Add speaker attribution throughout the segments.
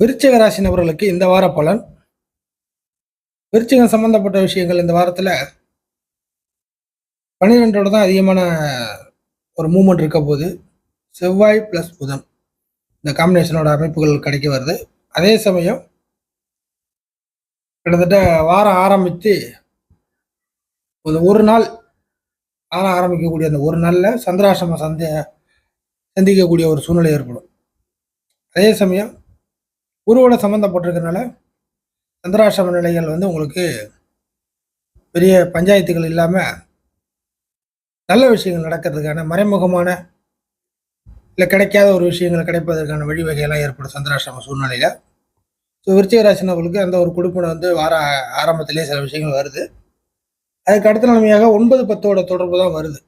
Speaker 1: விருச்சிக ராசி நபர்களுக்கு இந்த வார பலன். விருச்சிகம் சம்பந்தப்பட்ட விஷயங்கள் இந்த வாரத்தில் பன்னிரெண்டோட தான் அதிகமான ஒரு மூமெண்ட் இருக்க போது செவ்வாய் ப்ளஸ் புதன். இந்த காம்பினேஷனோட அமைப்புகள் கிடைக்க வருது. அதே சமயம் கிட்டத்தட்ட வாரம் ஆரம்பித்து ஒரு ஒரு நாள் வாரம் ஆரம்பிக்கக்கூடிய அந்த ஒரு நாளில் சந்திராசிரம சந்தி சந்திக்கக்கூடிய ஒரு சூழ்நிலை ஏற்படும். அதே சமயம் குருவோட சம்மந்தப்பட்டிருக்கனால சந்திராசிரம நிலைகள் வந்து உங்களுக்கு பெரிய பஞ்சாயத்துகள் இல்லாமல் நல்ல விஷயங்கள் நடக்கிறதுக்கான மறைமுகமான இல்லை கிடைக்காத ஒரு விஷயங்கள் கிடைப்பதற்கான வழிவகையெல்லாம் ஏற்படும் சந்திராசிரம சூழ்நிலையில். ஸோ விருச்சிக ராசி அந்த ஒரு கொடுப்பினை வந்து வார ஆரம்பத்திலே சில விஷயங்கள் வருது. அதுக்கு அடுத்த நிலைமையாக ஒன்பது பத்தோட தொடர்பு தான் வருது.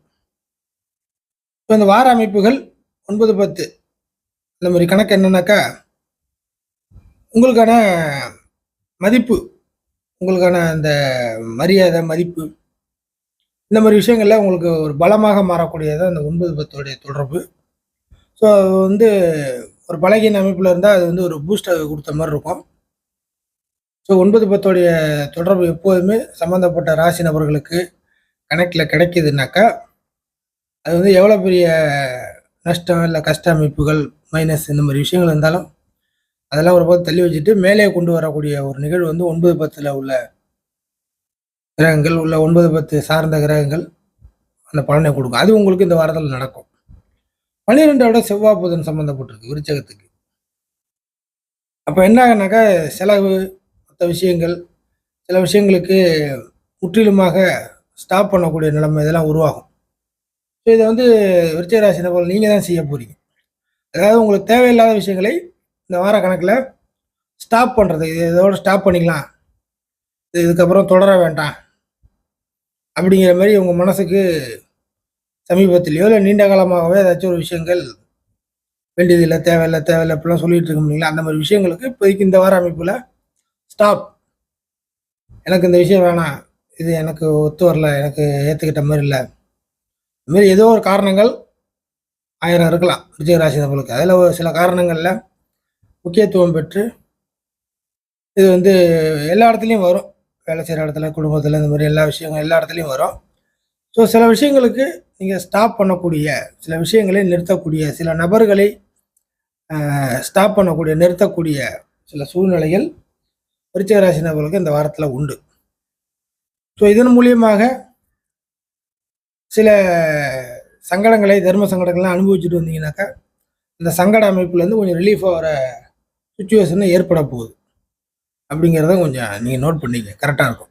Speaker 1: இப்போ இந்த வார அமைப்புகள் ஒன்பது பத்து. இந்த மாதிரி கணக்கு என்னன்னாக்கா உங்களுக்கான மதிப்பு உங்களுக்கான அந்த மரியாதை மதிப்பு இந்த மாதிரி விஷயங்களில் உங்களுக்கு ஒரு பலமாக மாறக்கூடியது அந்த ஒன்பது பத்தோடைய தொடர்பு. ஸோ அது வந்து ஒரு பலகீன அமைப்பில் இருந்தால் அது வந்து ஒரு பூஸ்டர் கொடுத்த மாதிரி இருக்கும். ஸோ ஒன்பது பத்தோடைய தொடர்பு எப்போதுமே சம்மந்தப்பட்ட ராசி நபர்களுக்கு கணக்கில் கிடைக்கிதுனாக்கா அது வந்து எவ்வளோ பெரிய நஷ்டம் இல்லை கஷ்ட அமைப்புகள் மைனஸ் இந்த மாதிரி விஷயங்கள் இருந்தாலும் அதெல்லாம் ஒரு பக்கம் தள்ளி வச்சுட்டு மேலே கொண்டு வரக்கூடிய ஒரு நிகழ்வு வந்து ஒன்பது பத்தில் உள்ள கிரகங்கள் உள்ள ஒன்பது பத்து சார்ந்த கிரகங்கள் அந்த பலனை கொடுக்கும். அது உங்களுக்கு இந்த வாரத்தில் நடக்கும். பன்னிரெண்டோட செவ்வாய் புதன் சம்மந்தப்பட்டிருக்கு விருச்சகத்துக்கு. அப்போ என்ன ஆகுனாக்கா செலவு மற்ற விஷயங்கள் சில விஷயங்களுக்கு முற்றிலுமாக ஸ்டாப் பண்ணக்கூடிய நிலைமை இதெல்லாம் உருவாகும். ஸோ இதை வந்து விருச்சகராசி நபர்கள் நீங்கள் தான் செய்ய போகிறீங்க அதாவது உங்களுக்கு தேவையில்லாத விஷயங்களை இந்த வார கணக்கில் ஸ்டாப் பண்ணுறது இது இதோட ஸ்டாப் பண்ணிக்கலாம். இது இதுக்கப்புறம் தொடர வேண்டாம். அப்படிங்கிற மாதிரி உங்கள் மனசுக்கு சமீபத்திலேயோ இல்லை நீண்ட காலமாகவே ஏதாச்சும் ஒரு விஷயங்கள் வேண்டியதில்லை தேவையில்லை தேவையில்லை இப்படிலாம் சொல்லிட்டு இருக்க முடியல. அந்த மாதிரி விஷயங்களுக்கு இப்போதைக்கு இந்த வார அமைப்பில் ஸ்டாப் எனக்கு இந்த விஷயம் வேணாம். இது எனக்கு ஒத்து வரல. எனக்கு ஏற்றுக்கிட்ட மாதிரி இல்லை. இதுமாரி ஏதோ ஒரு காரணங்கள் ஆயிரம் இருக்கலாம். விஜயராசி நம்மளுக்கு அதில் ஒரு சில காரணங்களில் முக்கியத்துவம் பெற்று இது வந்து எல்லா இடத்துலையும் வரும். வேலை செய்கிற இடத்துல குடும்பத்தில் இந்த மாதிரி எல்லா விஷயங்கள் எல்லா இடத்துலையும் வரும். ஸோ சில விஷயங்களுக்கு நீங்கள் ஸ்டாப் பண்ணக்கூடிய சில விஷயங்களை நிறுத்தக்கூடிய சில நபர்களை ஸ்டாப் பண்ணக்கூடிய நிறுத்தக்கூடிய சில சூழ்நிலைகள் விருச்சகராசி நபர்களுக்கு இந்த வாரத்தில் உண்டு. ஸோ இதன் மூலியமாக சில சங்கடங்களை தர்ம சங்கடங்கள்லாம் அனுபவிச்சுட்டு வந்தீங்கன்னாக்கா இந்த சங்கட அமைப்புலேருந்து கொஞ்சம் ரிலீஃப் வர சுச்சுவேஷன் ஏற்பட போகுது. அப்படிங்கிறத கொஞ்சம் நீங்கள் நோட் பண்ணிக்க கரெக்டாக இருக்கும்.